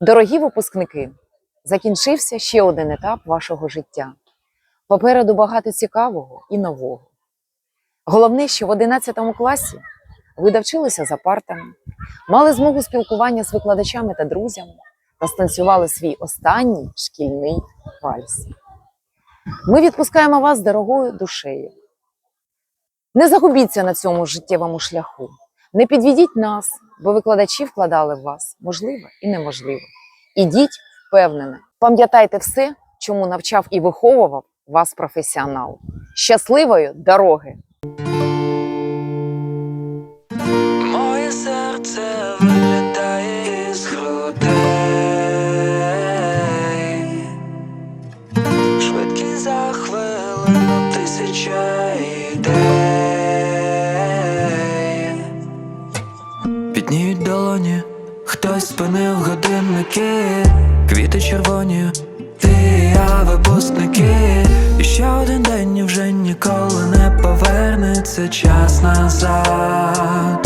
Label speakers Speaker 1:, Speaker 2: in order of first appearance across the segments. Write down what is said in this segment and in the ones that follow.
Speaker 1: Дорогі випускники, закінчився ще один етап вашого життя. Попереду багато цікавого і нового. Головне, що в 11 класі ви довчилися за партами, мали змогу спілкування з викладачами та друзями та станцювали свій останній шкільний вальс. Ми відпускаємо вас дорогою душею. Не загубіться на цьому життєвому шляху. Не підведіть нас, бо викладачі вкладали в вас можливо і неможливо. Ідіть впевнено. Пам'ятайте все, чому навчав і виховував вас професіонал. Щасливої дороги!
Speaker 2: За хвилину тисяча ідей. Підніють долоні, хтось спинив годинники Квіти червоні, ти і я випускники. І ще один день і вже ніколи не повернеться час назад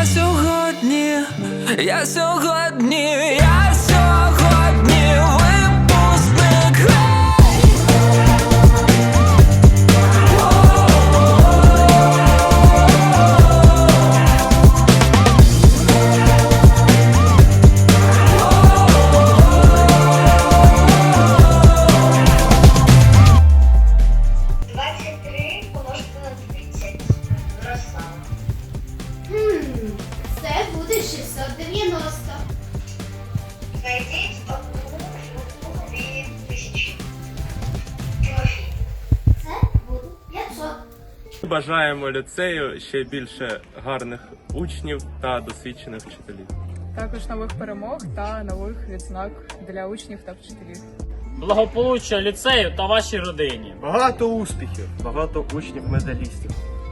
Speaker 2: Я сьогодні, я сьогодні, я
Speaker 3: Бажаємо ліцею ще більше гарних учнів та досвідчених вчителів.
Speaker 4: також нових перемог та нових відзнак для учнів та вчителів.
Speaker 5: благополуччя ліцею та вашій родині.
Speaker 6: Багато успіхів, багато учнів медалістів.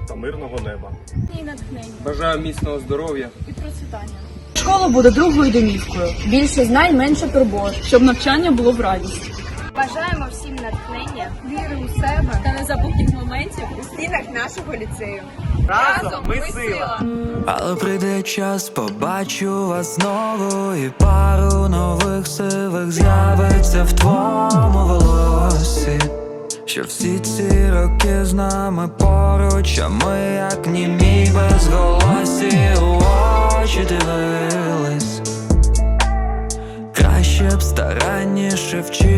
Speaker 3: Та мирного неба.
Speaker 4: І натхнення,
Speaker 3: Бажаю міцного здоров'я.
Speaker 4: і процвітання.
Speaker 7: Школа буде другою домівкою. Більше знань, менше турбот, щоб навчання було в радість.
Speaker 4: Бажаємо всім натхнення, віри у себе та незабутніх моментів у стінах нашого ліцею. Разом ми сила!
Speaker 2: Але прийде час, побачу вас знову, і пару нових сивих з'явиться в твоєму волосі. Що всі ці роки з нами поруч, а ми як німі безголосі у очі дивились. Краще б старанніше вчились,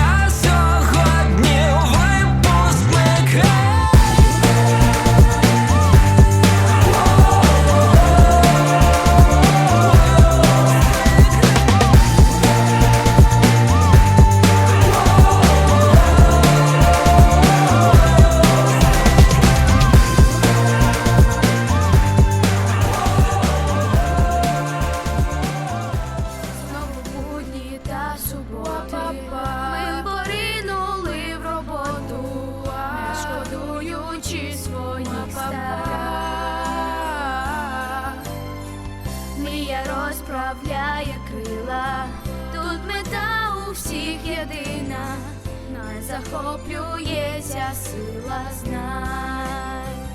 Speaker 8: захоплюється сила знань.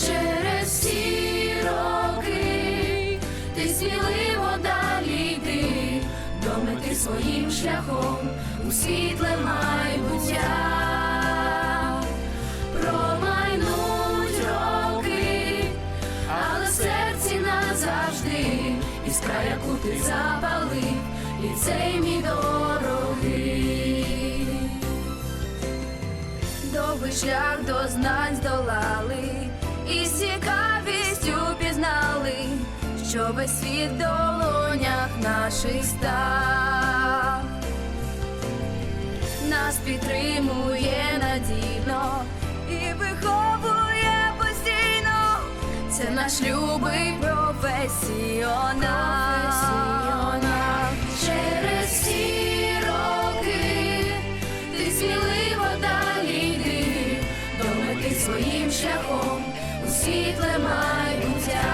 Speaker 8: Через всі роки ти сміливо далі йди, до мети своїм шляхом у світле майбуття. Шлях до знань здолали, і з цікавістю пізнали, що весь світ в долонях наших став. Нас підтримує надійно і виховує постійно. Це наш любий професіонал. Світле майбуття.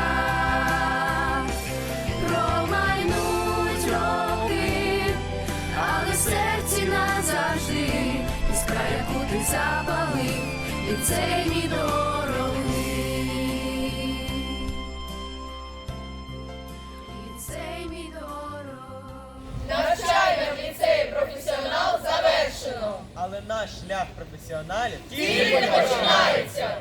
Speaker 8: Промайнуть роки, але в серці назавжди іскра, яку ти запалив, і цей мій дорогий. І цей мій дорогий.
Speaker 4: Навчання в ліцеї професіонал завершено.
Speaker 6: Але наш шлях професіоналів
Speaker 4: Тільки починається.